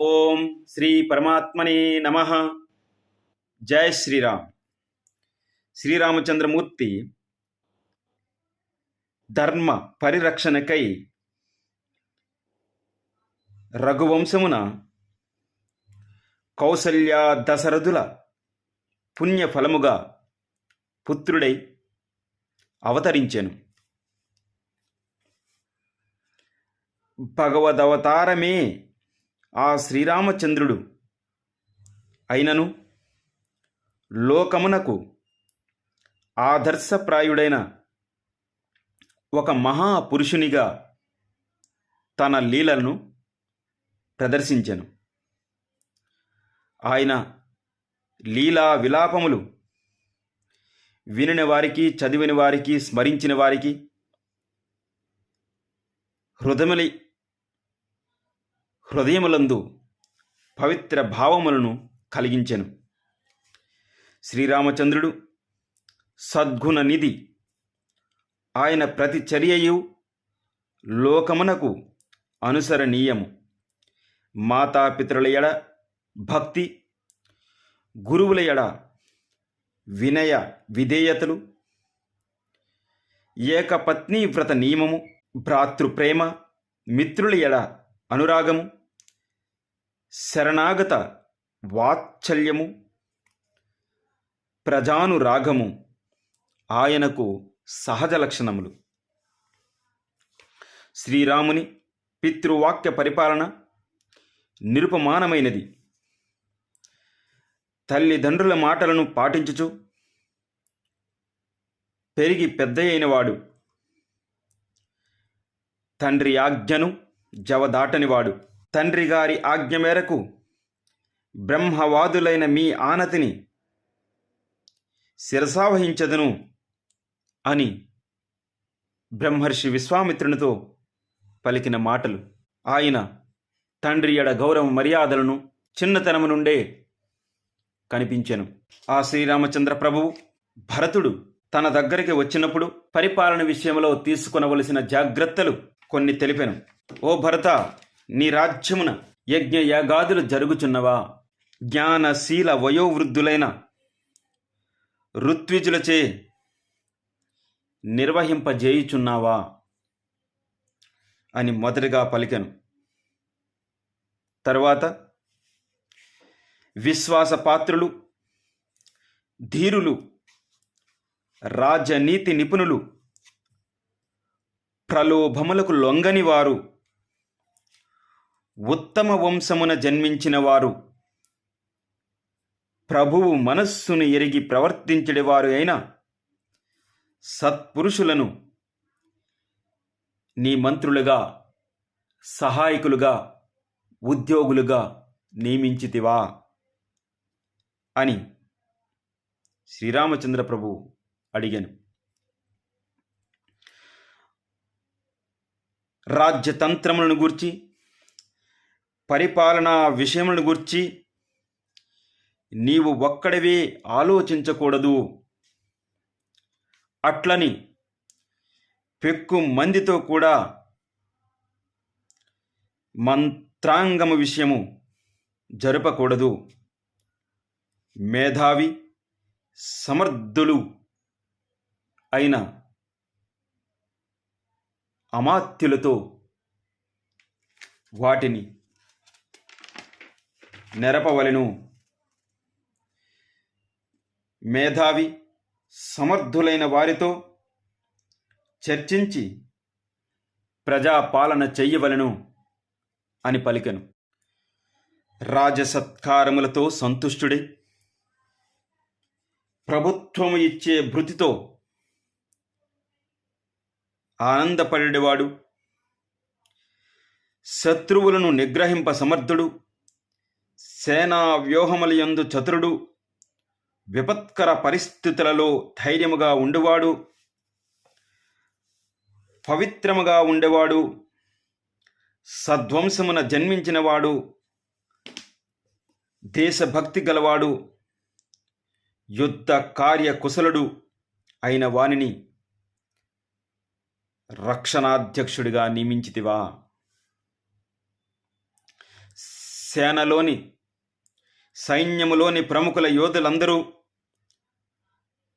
ఓం శ్రీ పరమాత్మనే నమ. జయ శ్రీరామ్. శ్రీరామచంద్రమూర్తి ధర్మ పరిరక్షణకై రఘువంశమున కౌసల్య దశరథుల పుణ్యఫలముగా పుత్రుడై అవతరించెను. భగవదవతారమే ఆ శ్రీరామచంద్రుడు అయినను లోకమునకు ఆదర్శప్రాయుడైన ఒక మహాపురుషునిగా తన లీలలను ప్రదర్శించెను. ఆయన లీలా విలాపములు వినిన వారికి చదివిన వారికి స్మరించిన వారికి హృదయములి హృదయములందు పవిత్ర భావములను కలిగించెను. శ్రీరామచంద్రుడు సద్గుణ నిధి. ఆయన ప్రతి చర్యయు లోకమునకు అనుసరణీయము. మాతాపితరుల ఎడ భక్తి గురువుల ఎడ వినయ విధేయతలు. ఏకపత్ని వ్రత నియమము భ్రాతృప్రేమ మిత్రుల ఎడ అనురాగము. శరణాగత వాత్సల్యము ప్రజానురాగము ఆయనకు సహజ లక్షణములు. శ్రీరాముని పితృవాక్య పరిపాలన నిరుపమానమైనది. తల్లిదండ్రుల మాటలను పాటించుచు పెరిగి పెద్దయైనవాడు. తండ్రి ఆజ్ఞను జవదాటనివాడు. తండ్రి గారి ఆజ్ఞ మేరకు బ్రహ్మవాదులైన మీ ఆనతిని శిరసావహించదును అని బ్రహ్మర్షి విశ్వామిత్రునితో పలికిన మాటలు. ఆయన తండ్రి ఎడ గౌరవ మర్యాదలను చిన్నతనము నుండే కనిపించెను. ఆ శ్రీరామచంద్ర ప్రభువు భరతుడు తన దగ్గరికి వచ్చినప్పుడు పరిపాలన విషయంలో తీసుకునవలసిన జాగ్రత్తలు కొన్ని తెలిపెను. ఓ భరత నీ రాజ్యమున యజ్ఞ యాగాదులు జరుగుచున్నవా? జ్ఞానశీల వయోవృద్ధులైన ఋత్విజులచే నిర్వహింపజేయుచున్నావా? అని మొదటిగా పలికెను. విశ్వాస పాత్రులు ధీరులు రాజనీతి నిపుణులు ప్రలోభములకు లొంగని వారు ఉత్తమ వంశమున జన్మించిన వారు ప్రభువు మనస్సును ఎరిగి ప్రవర్తించడేవారు అయిన సత్పురుషులను నీ మంత్రులుగా సహాయకులుగా ఉద్యోగులుగా నియమించితివా? అని శ్రీరామచంద్ర ప్రభు అడిగాను. రాజ్యతంత్రములను గూర్చి పరిపాలనా విషయములను గూర్చి నీవు ఒక్కడివే ఆలోచించకూడదు. అట్లని పెక్కు మందితో కూడా మంత్రాంగము విషయము జరపకూడదు. మేధావి సమర్థులు అయిన అమాత్యులతో వాటిని నెరపవలెను. మేధావి సమర్థులైన వారితో చర్చించి ప్రజాపాలన చెయ్యవలను అని పలికెను. రాజసత్కారములతో సంతుష్టుడే. ప్రభుత్వము ఇచ్చే భృతితో ఆనందపడేవాడు. శత్రువులను నిగ్రహింప సమర్థుడు. సేనా వ్యూహములయందు చతురుడు విపత్కర పరిస్థితులలో ధైర్యముగా ఉండేవాడు పవిత్రముగా ఉండేవాడు సద్వంశమున జన్మించినవాడు దేశభక్తి గలవాడు యుద్ధ కార్య కుశలుడు అయిన వానిని రక్షణాధ్యక్షుడిగా నియమించితివా? సేనలోని సైన్యములోని ప్రముఖుల యోధులందరూ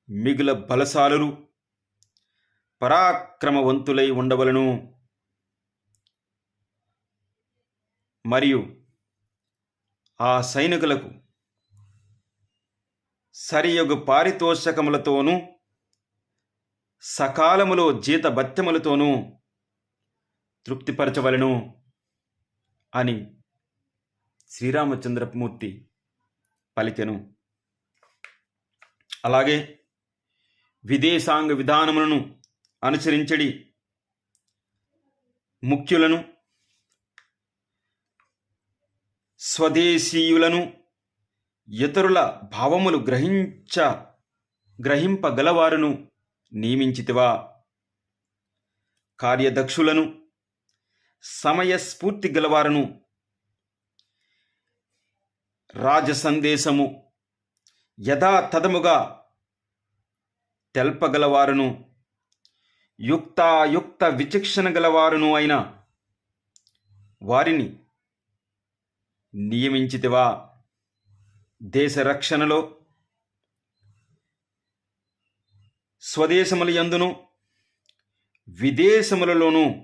మిగుల బలశాలురు పరాక్రమవంతులై ఉండవలను. మరియు ఆ సైనికులకు సరియగు పారితోషకములతోనూ సకాలములో జీత భత్యములతోనూ తృప్తిపరచవలను అని శ్రీరామచంద్రమూర్తి పలికెను. అలాగే విదేశాంగ విధానములను అనుసరించడి ముఖ్యులను స్వదేశీయులను ఇతరుల భావములు గ్రహించ గ్రహింపగలవారును నియమించితివా? కార్యదక్షులను సమయస్ఫూర్తి గలవారును రాజసందేశము యథాతథముగా తెల్పగలవారును యుక్తాయుక్త విచక్షణ గలవారును అయిన వారిని నియమించితివా? దేశ రక్షణలో స్వదేశముల యందును విదేశములలోనూ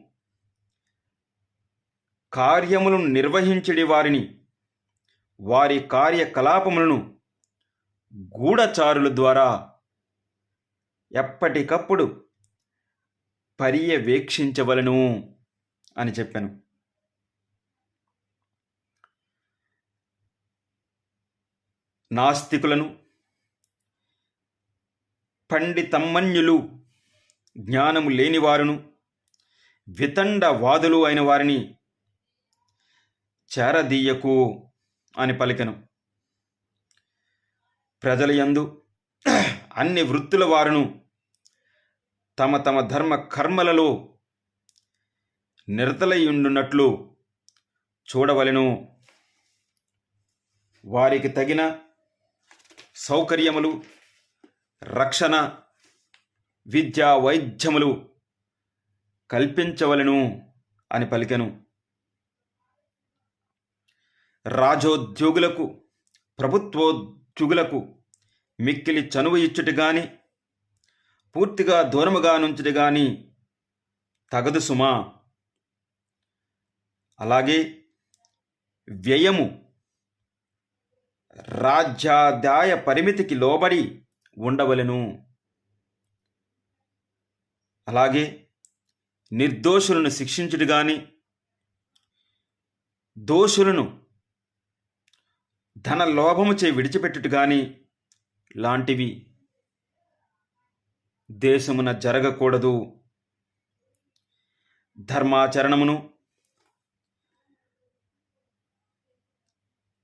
కార్యములను నిర్వహించడి వారిని వారి కార్యకలాపములను గూఢచారుల ద్వారా ఎప్పటికప్పుడు పర్యవేక్షించవలను అని చెప్పాను. నాస్తికులను పండితమ్మన్యులు జ్ఞానము లేనివారును వితండవాదులు అయిన వారిని చేరదీయకు అని పలికెను. ప్రజల యందు అన్ని వృత్తుల వారును తమ తమ ధర్మ కర్మలలో నిరతలయుండునట్లు చూడవలెను. వారికి తగిన సౌకర్యములు రక్షణ విద్యా వైద్యములు కల్పించవలెను అని పలికెను. రాజోద్యోగులకు ప్రభుత్వోద్యోగులకు మిక్కిలి చనువు ఇచ్చుట గాని పూర్తిగా దూరముగా నుంచుటి గాని తగదు సుమా. అలాగే వ్యయము రాజ్యాదాయ పరిమితికి లోబడి ఉండవలెను. అలాగే నిర్దోషులను శిక్షించుడు కానీ దోషులను ధన లోభము చే విడిచిపెట్టుట కానీ లాంటివి దేశమున జరగకూడదు. ధర్మాచరణమును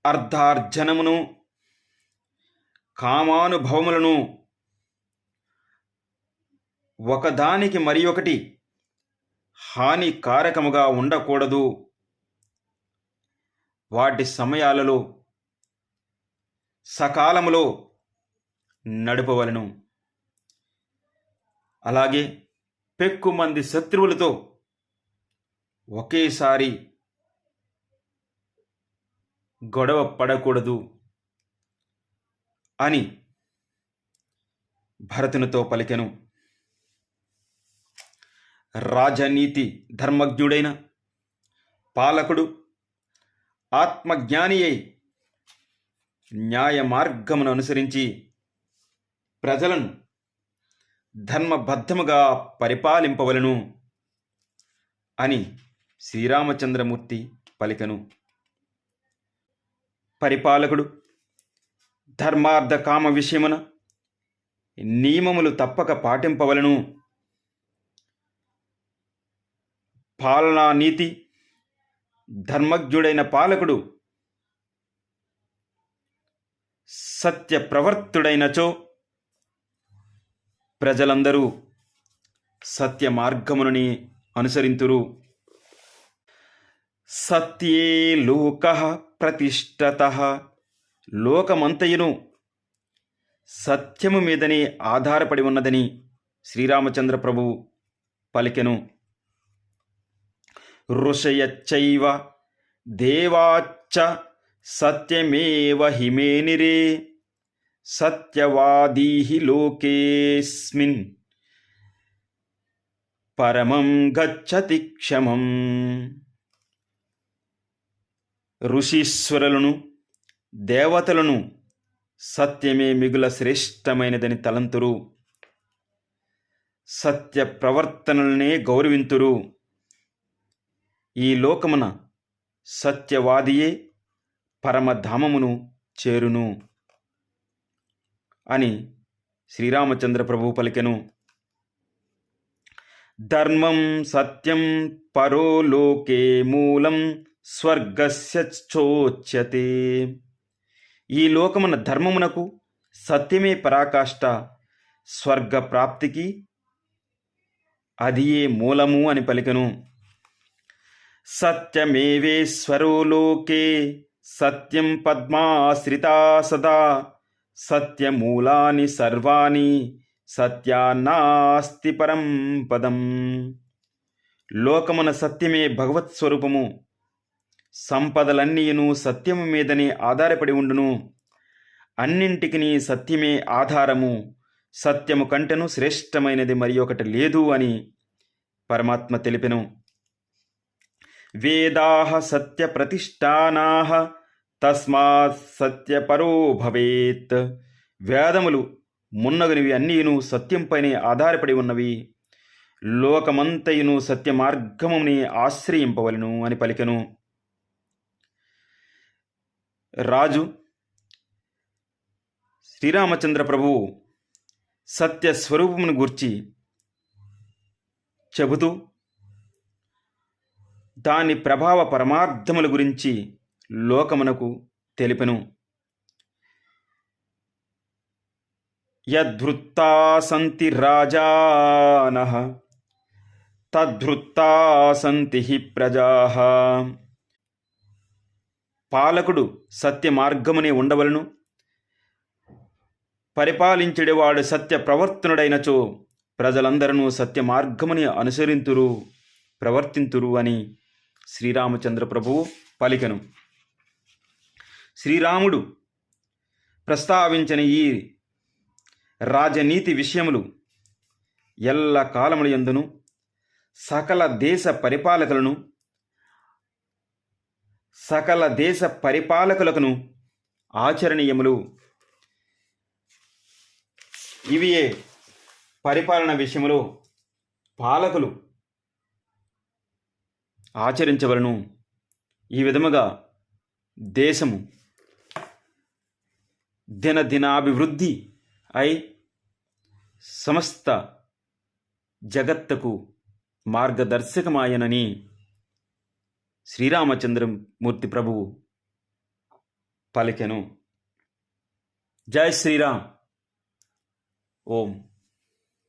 అర్ధార్జనమును కామానుభవములను ఒకదానికి మరి ఒకటి హానికారకముగా ఉండకూడదు. వాటి సమయాలలో సకాలములో నడుపవలను. అలాగే పెక్కుమంది శత్రువులతో ఒకేసారి గొడవ పడకూడదు అని భరతునితో పలికెను. రాజనీతి ధర్మజ్ఞుడైన పాలకుడు ఆత్మజ్ఞాని అయి న్యాయ మార్గమును అనుసరించి ప్రజలను ధర్మబద్ధముగా పరిపాలింపవలను అని శ్రీరామచంద్రమూర్తి పలికను. పరిపాలకుడు ధర్మార్థ కామ విషయమున నియమములు తప్పక పాటింపవలను. పాలనా నీతి ధర్మజ్ఞుడైన పాలకుడు సత్య ప్రవర్తుడైనచో ప్రజలందరూ సత్య మార్గమునని అనుసరింతురు. సత్యే లోక ప్రతిష్టత. లోకమంతయును సత్యము మీదనే ఆధారపడి ఉన్నదని శ్రీరామచంద్ర ప్రభువు పలికెను. ఋషయచ్చైవ దేవాచ్చ సత్యమేవ హిమేనిరే సత్యవాదీ లోకేస్మిన్. పరమం గచ్చతి క్షమం. ఋషీశ్వరులను దేవతలను సత్యమే మిగుల శ్రేష్టమైనదని తలంతురు. సత్య ప్రవర్తనలనే గౌరవింతురు. ఈ లోకమున సత్యవాదియే పరమధామమును చేరును. అని శ్రీరామచంద్ర ప్రభు పలికెను. ధర్మం సత్యం పరోలోకే మూలం స్వర్గస్య చోచ్యతే. ఈ లోకమున ధర్మమునకు సత్యమే పరాకాష్ట స్వర్గ ప్రాప్తికి అదియే మూలము అని పలికెను. సత్యమేవేశ్వరో లోకే సత్యం పద్మాశ్రితా సదా సత్యమూలాని సర్వాణి సత్యాన్నాస్తి పరం పదం. లోకమున సత్యమే భగవత్ స్వరూపము. సంపదలన్నీయును సత్యము మీదనే ఆధారపడి ఉండును. అన్నింటికి సత్యమే ఆధారము. సత్యము కంటెను శ్రేష్టమైనది మరి ఒకటి లేదు అని పరమాత్మ తెలిపెను. వేదాహ సత్య ప్రతిష్టానా తస్మాత్ సత్యపరో భవేత్. వేదములు మున్నగనివి అన్నీను సత్యంపైనే ఆధారపడి ఉన్నవి. లోకమంతయును సత్య మార్గముని ఆశ్రయింపవలను అని పలికెను. రాజు శ్రీరామచంద్ర ప్రభువు సత్య స్వరూపమును గూర్చి చెబుతూ దాని ప్రభావ పరమార్థముల గురించి లోకమునకు తెలిపెను. యద్ధృత్తా సంతి రాజాన తద్ధృత్తా సంతి హి ప్రజా. పాలకుడు సత్య మార్గమునే ఉండవలను. పరిపాలించడేవాడు సత్య ప్రవర్తనుడైనచో ప్రజలందరూ సత్య మార్గముని అనుసరింతురు ప్రవర్తింతురు అని శ్రీరామచంద్ర ప్రభువు పలికెను. శ్రీరాముడు ప్రస్తావించిన ఈ రాజనీతి విషయములు ఎల్ల కాలముల ఎందును సకల దేశ పరిపాలకులను సకల దేశ పరిపాలకులకును ఆచరణీయములు. ఇవియే పరిపాలన విషయంలో పాలకులు ఆచరించవలను. ఈ విధముగా దేశము దినదినాభివృద్ధి అయి సమస్త జగత్తుకు మార్గదర్శకమాయనని శ్రీరామచంద్రమూర్తి ప్రభువు పలికెను. జై శ్రీరామ్. ఓం.